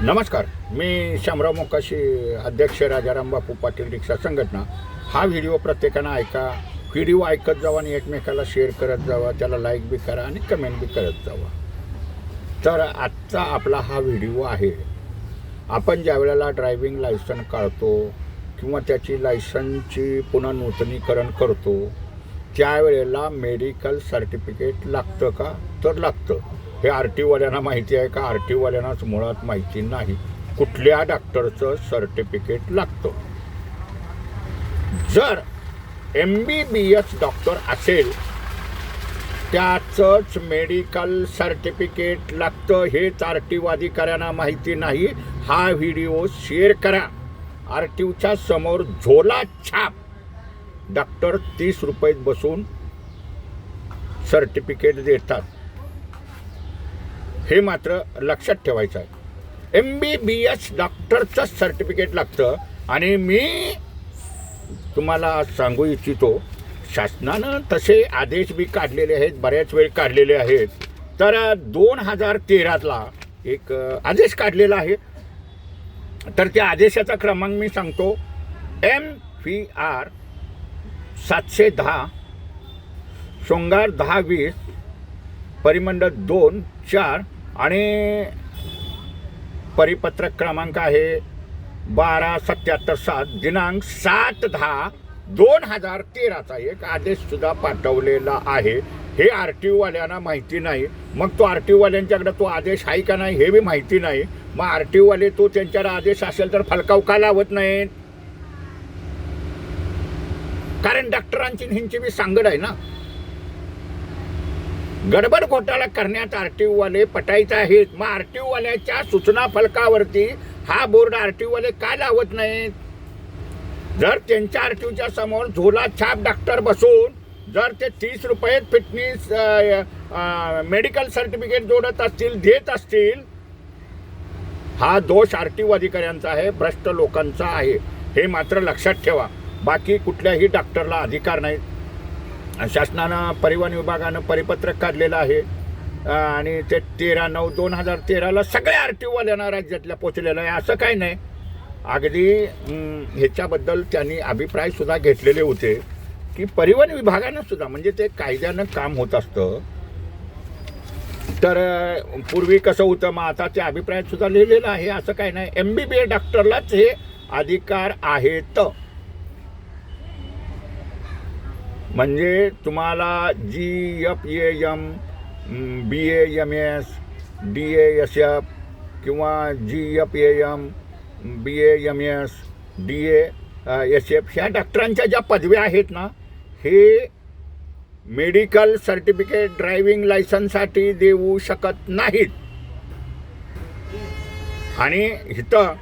नमस्कार मी शामराव मोकाशी अध्यक्ष राजाराम बापू पाटील रिक्षा संघटना. हा व्हिडिओ प्रत्येकानं ऐका व्हिडिओ ऐकत जावा आणि एकमेकाला शेअर करत जावा त्याला लाईक बी करा आणि कमेंट बी करत जावा. तर आजचा आपला हा व्हिडिओ आहे आपण ज्या वेळेला ड्रायव्हिंग लायसन काढतो किंवा त्याची लायसनची पुनर्नूतनीकरण करतो त्यावेळेला मेडिकल सर्टिफिकेट लागतं का? तर लागतं. हे आर टी वाल्यांना माहिती आहे का? आर टी वाल्यांनाच मुळात माहिती नाही. कुठल्या डॉक्टरचं सर्टिफिकेट लागतं? जर M B B S doctor असेल त्याचंच मेडिकल सर्टिफिकेट लागतं. हेच आर टीवाधिकाऱ्यांना माहिती नाही. हा व्हिडिओ शेअर करा. आर टी ओच्या समोर झोला छाप. डॉक्टर तीस रुपयेत बसून सर्टिफिकेट देतात. हे मात्र लक्षात ठेवायचं आहे. एम बी बी एस डॉक्टरचं सर्टिफिकेट लागतं आणि मी तुम्हाला सांगू इच्छितो शासनानं तसे आदेश बी काढलेले आहेत बऱ्याच वेळ काढलेले आहेत. तर दोन हजार तेरातला एक आदेश काढलेला आहे. तर त्या आदेशाचा क्रमांक मी सांगतो एम पी आर सातशे दहा शृंगार दहा वीस परिमंडळ दोन चार आणि परिपत्रक क्रमांक आहे बारा सत्याहत्तर सात दिनांक सात दहा दोन हजार तेराचा एक आदेश सुद्धा पाठवलेला आहे. हे आर टी ओवाल्यांना माहिती नाही. मग तो आर टी ओवाल्यांच्याकडे तो आदेश आहे का नाही हे बी माहिती नाही. मग आर टी ओवाले तो त्यांच्याकडे आदेश असेल तर फलकाव का लावत नाहीत? कारण डॉक्टरांची आणि ह्यांची बी सांगड आहे ना. गडबड घोटाळा करण्यात आर टी ओवाले पटायचे आहेत. मग आर टी ओवाल्याच्या सूचना फलकावरती हा बोर्ड आर टी ओवाले का लावत नाहीत? जर त्यांच्या आर टी ओच्या समोर झोला छाप डॉक्टर बसून जर ते तीस रुपये फिटनेस मेडिकल सर्टिफिकेट जोडत असतील देत असतील हा दोष आर टी ओ अधिकाऱ्यांचा आहे भ्रष्ट लोकांचा आहे. हे मात्र लक्षात ठेवा. बाकी कुठल्याही डॉक्टरला अधिकार नाहीत. शासनानं परिवहन विभागानं परिपत्रक काढलेलं आहे. आणि ते तेरा नऊ दोन हजार तेराला सगळ्या आर टी ओवाल्यांना राज्यातल्या पोचलेलं आहे. असं काही नाही. अगदी ह्याच्याबद्दल त्यांनी अभिप्रायसुद्धा घेतलेले होते की परिवहन विभागानं सुद्धा म्हणजे ते कायद्यानं काम होत असतं. तर पूर्वी कसं होतं मग आता ते अभिप्रायात सुद्धा लिहिलेलं आहे. असं काही नाही. एम बी बी ए डॉक्टरलाच हे अधिकार आहेत. म्हणजे तुम्हाला G F A M B A M S D A S F किंवा G F A M B A M S D A S F ह्या डॉक्टरांच्या ज्या पदव्या आहेत ना हे मेडिकल सर्टिफिकेट ड्रायव्हिंग लायसनसाठी देऊ शकत नाहीत. आणि इथं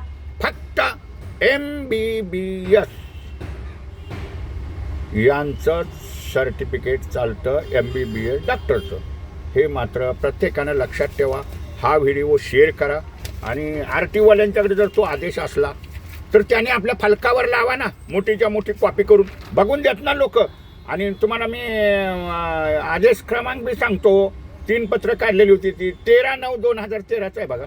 फक्त एम बी बी एस यांचं सर्टिफिकेट चालतं एम बी बी एस डॉक्टरचं हे मात्र प्रत्येकानं लक्षात ठेवा. हा व्हिडिओ शेअर करा. आणि आर टी वाल्यांच्याकडे जर तो आदेश असला तर त्याने आपल्या फलकावर लावा ना. मोठीच्या मोठी कॉपी करून. बघून देत ना लोक. आणि तुम्हाला मी आदेश क्रमांक बी सांगतो. तीन पत्र काढलेली होती ती. तेरा नऊ दोन हजार तेराचं आहे बघा.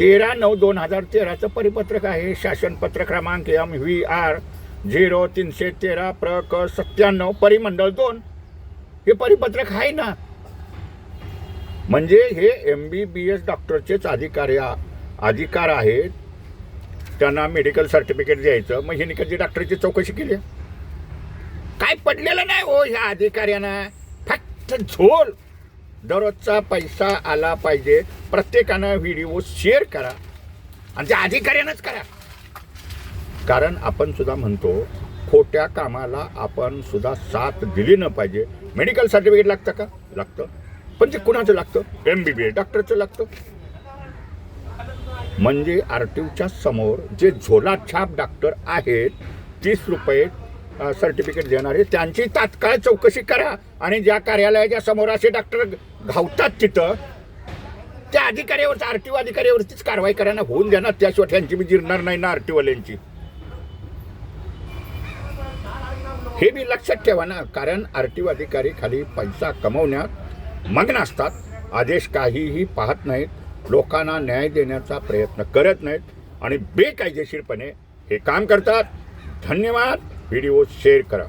तेरा नऊ दोन हजार तेराचं परिपत्रक आहे. शासनपत्र क्रमांक एम व्ही आर झिरो तीनशे तेरा प्र क सत्त्याण्णव परिमंडळ दोन. हे परिपत्रक आहे ना? म्हणजे हे एम बी बी एस डॉक्टरचेच अधिकार अधिकार आहेत. त्यांना मेडिकल सर्टिफिकेट द्यायचं. मग हिने कधी डॉक्टरची चौकशी केली? काय पडलेलं नाही हो ह्या अधिकाऱ्यांना? फक्त झोल. दररोजचा पैसा आला पाहिजे. प्रत्येकानं व्हिडिओ शेअर करा. आणि त्या अधिकाऱ्यानंच करा. कारण आपण सुद्धा म्हणतो खोट्या कामाला आपण सुद्धा साथ दिली न पाहिजे. मेडिकल सर्टिफिकेट लागतं का? लागतं. पण ते कुणाचं लागतं? एम बी बी एस डॉक्टरचं लागतं. म्हणजे आर टी ओच्या समोर जे झोला छाप डॉक्टर आहेत तीस रुपये सर्टिफिकेट देणारे त्यांची तात्काळ चौकशी करा. आणि ज्या कार्यालयाच्या समोर असे डॉक्टर घावतात तिथं त्या अधिकाऱ्यावरती आर टी ओ अधिकाऱ्यावरतीच कारवाई करायला होऊन द्या ना. त्याशिवाय त्यांची बी जिरणार नाही ना आर टी ओवाल्यांची हे बी लक्षात ठेवा ना कारण आर टी ओ अधिकारी खाली पैसा कमवण्यात मग्न असतात. आदेश काहीही पाहत नाहीत. लोकांना न्याय देण्याचा प्रयत्न करत नाहीत. आणि बेकायदेशीरपणे हे काम करतात. धन्यवाद. व्हिडिओ शेअर करा.